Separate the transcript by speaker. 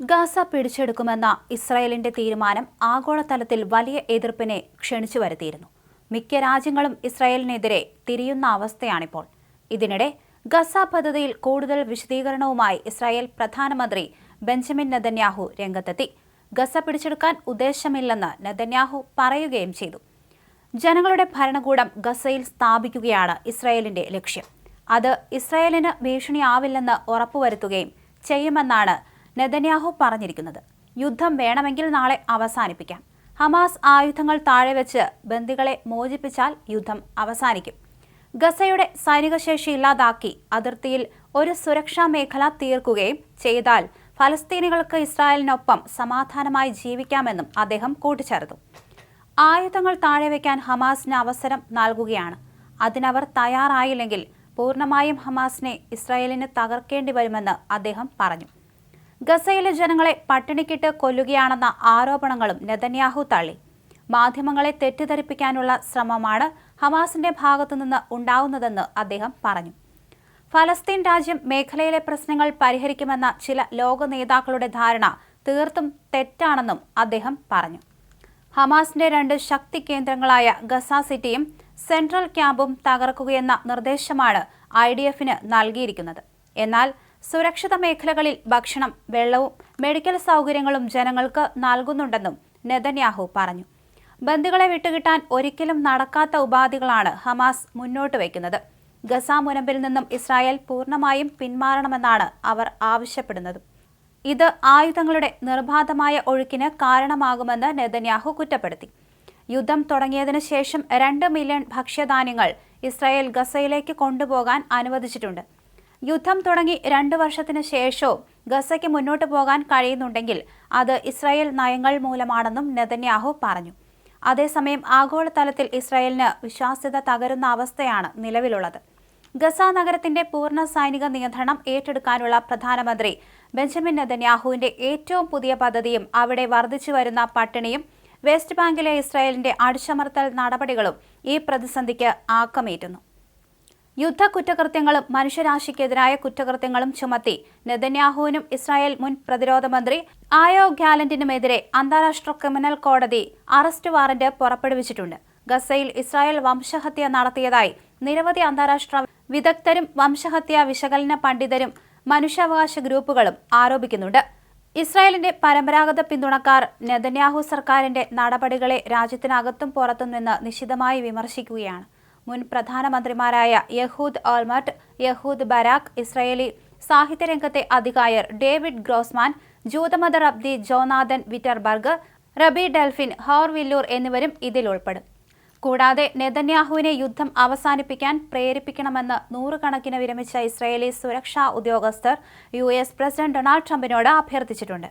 Speaker 1: Gaza പിടിച്ചെടുക്കുമെന്ന ഇസ്രായേലിന്റെ തീരുമാനം ആഗോളതലത്തിൽ വലിയ എതിർപ്പിനെ ക്ഷണിച്ചു വരുത്തിയിരുന്നു. മിക്ക രാജ്യങ്ങളും ഇസ്രായേലിനെതിരെ തിരിയുന്ന അവസ്ഥയാണിപ്പോൾ. ഇതിനിടെ ഗസ പദ്ധതിയിൽ കൂടുതൽ വിശദീകരണവുമായി ഇസ്രായേൽ പ്രധാനമന്ത്രി ബെഞ്ചമിൻ നെതന്യാഹു രംഗത്തെത്തി. ഗസ പിടിച്ചെടുക്കാൻ ഉദ്ദേശമില്ലെന്ന് നെതന്യാഹു പറയുകയും ചെയ്തു. ജനങ്ങളുടെ ഭരണകൂടം ഗസയിൽ സ്ഥാപിക്കുകയാണ് ഇസ്രായേലിന്റെ ലക്ഷ്യം. അത് ഇസ്രായേലിന് ഭീഷണിയാവില്ലെന്ന് ഉറപ്പുവരുത്തുകയും ചെയ്യുമെന്നാണ് നെതന്യാഹു പറഞ്ഞിരിക്കുന്നത്. യുദ്ധം വേണമെങ്കിൽ നാളെ അവസാനിപ്പിക്കാം. ഹമാസ് ആയുധങ്ങൾ താഴെ വെച്ച് ബന്ദികളെ മോചിപ്പിച്ചാൽ യുദ്ധം അവസാനിക്കും. ഗസയുടെ സൈനിക ശേഷി ഇല്ലാതാക്കി അതിർത്തിയിൽ ഒരു സുരക്ഷാ മേഖല തീർക്കുകയും ചെയ്താൽ ഫലസ്തീനികൾക്ക് ഇസ്രായേലിനൊപ്പം സമാധാനമായി ജീവിക്കാമെന്നും അദ്ദേഹം കൂട്ടിച്ചേർത്തു. ആയുധങ്ങൾ താഴെ വയ്ക്കാൻ ഹമാസിന് അവസരം നൽകുകയാണ്. അതിനവർ തയ്യാറായില്ലെങ്കിൽ പൂർണമായും ഹമാസിനെ ഇസ്രായേലിന് തകർക്കേണ്ടി വരുമെന്ന് അദ്ദേഹം പറഞ്ഞു. ഗസയിലെ ജനങ്ങളെ പട്ടിണിക്കിട്ട് കൊല്ലുകയാണെന്ന ആരോപണങ്ങളും നെതന്യാഹു തള്ളി. മാധ്യമങ്ങളെ തെറ്റിദ്ധരിപ്പിക്കാനുള്ള ശ്രമമാണ് ഹമാസിന്റെ ഭാഗത്തുനിന്ന് ഉണ്ടാവുന്നതെന്ന് അദ്ദേഹം പറഞ്ഞു. ഫലസ്തീൻ രാജ്യം മേഖലയിലെ പ്രശ്നങ്ങൾ പരിഹരിക്കുമെന്ന ചില ലോക നേതാക്കളുടെ ധാരണ തീർത്തും തെറ്റാണെന്നും അദ്ദേഹം പറഞ്ഞു. ഹമാസിന്റെ രണ്ട് ശക്തി കേന്ദ്രങ്ങളായ ഗസ സിറ്റിയും സെൻട്രൽ ക്യാമ്പും തകർക്കുകയെന്ന നിർദ്ദേശമാണ് ഐ ഡി എഫിന് നൽകിയിരിക്കുന്നത്. എന്നാൽ സുരക്ഷിത മേഖലകളിൽ ഭക്ഷണം വെള്ളവും മെഡിക്കൽ സൗകര്യങ്ങളും ജനങ്ങൾക്ക് നൽകുന്നുണ്ടെന്നും നെതന്യാഹു പറഞ്ഞു. ബന്ദികളെ വിട്ടുകിട്ടാൻ ഒരിക്കലും നടക്കാത്ത ഉപാധികളാണ് ഹമാസ് മുന്നോട്ട് വയ്ക്കുന്നത്. ഗസ മുനമ്പിൽ നിന്നും ഇസ്രായേൽ പൂർണമായും പിന്മാറണമെന്നാണ് അവർ ആവശ്യപ്പെടുന്നത്. ഇത് ആയുധങ്ങളുടെ നിർബാധമായ ഒഴുക്കിന് കാരണമാകുമെന്ന് നെതന്യാഹു കുറ്റപ്പെടുത്തി. യുദ്ധം തുടങ്ങിയതിനു ശേഷം രണ്ട് മില്യൺ ഭക്ഷ്യധാന്യങ്ങൾ ഇസ്രായേൽ ഗസയിലേക്ക് കൊണ്ടുപോകാൻ അനുവദിച്ചിട്ടുണ്ട്. യുദ്ധം തുടങ്ങി രണ്ടു വർഷത്തിന് ശേഷവും ഗസയ്ക്ക് മുന്നോട്ട് പോകാൻ കഴിയുന്നുണ്ടെങ്കിൽ അത് ഇസ്രായേൽ നയങ്ങൾ മൂലമാണെന്നും നെതന്യാഹു പറഞ്ഞു. അതേസമയം ആഗോളതലത്തിൽ ഇസ്രായേലിന് വിശ്വാസ്യത തകരുന്ന അവസ്ഥയാണ് നിലവിലുള്ളത്. ഗസ നഗരത്തിന്റെ പൂർണ സൈനിക നിയന്ത്രണം ഏറ്റെടുക്കാനുള്ള പ്രധാനമന്ത്രി ബെഞ്ചമിൻ നെതന്യാഹുവിന്റെ ഏറ്റവും പുതിയ പദ്ധതിയും അവിടെ വർദ്ധിച്ചു വരുന്ന പട്ടിണിയും വെസ്റ്റ് ബാങ്കിലെ ഇസ്രായേലിന്റെ അടിച്ചമർത്തൽ നടപടികളും ഈ പ്രതിസന്ധിക്ക് ആക്കമേറ്റുന്നു. യുദ്ധ കുറ്റകൃത്യങ്ങളും മനുഷ്യരാശിക്കെതിരായ കുറ്റകൃത്യങ്ങളും ചുമത്തി. നെതന്യാഹുവിനും ഇസ്രായേൽ മുൻ പ്രതിരോധ മന്ത്രി ആയോ ഗ്യാലന്റിനുമെതിരെ അന്താരാഷ്ട്ര ക്രിമിനൽ കോടതി അറസ്റ്റ് വാറന്റ് പുറപ്പെടുവിച്ചിട്ടുണ്ട്. ഗസയിൽ ഇസ്രായേൽ വംശഹത്യ നടത്തിയതായി നിരവധി അന്താരാഷ്ട്ര വിദഗ്ധരും വംശഹത്യ വിശകലന പണ്ഡിതരും മനുഷ്യാവകാശ ഗ്രൂപ്പുകളും ആരോപിക്കുന്നുണ്ട്. ഇസ്രായേലിന്റെ പരമ്പരാഗത പിന്തുണക്കാർ നെതന്യാഹു സർക്കാരിന്റെ നടപടികളെ രാജ്യത്തിനകത്തും പുറത്തും നിന്ന് നിശിതമായി വിമർശിക്കുകയാണ്. മുൻ പ്രധാനമന്ത്രിമാരായ Ehud Olmert Ehud Barak Israeli സാഹിത്യരംഗത്തെ അധികായർ David Grossman ജൂതമത rabbi Jonathan Wittenberg rabbi Delphine Hor Villur എന്നിവരും ഇതിൽ ഉൾപ്പെടും. കൂടാതെ നെതന്യാഹുവിനെ യുദ്ധം അവസാനിപ്പിക്കാൻ പ്രേരിപ്പിക്കണമെന്ന് നൂറുകണക്കിന് വിരമിച്ച ഇസ്രയേലി സുരക്ഷാ ഉദ്യോഗസ്ഥർ യു എസ് പ്രസിഡന്റ് ഡൊണാൾഡ് ട്രംപിനോട് അഭ്യർത്ഥിച്ചിട്ടുണ്ട്.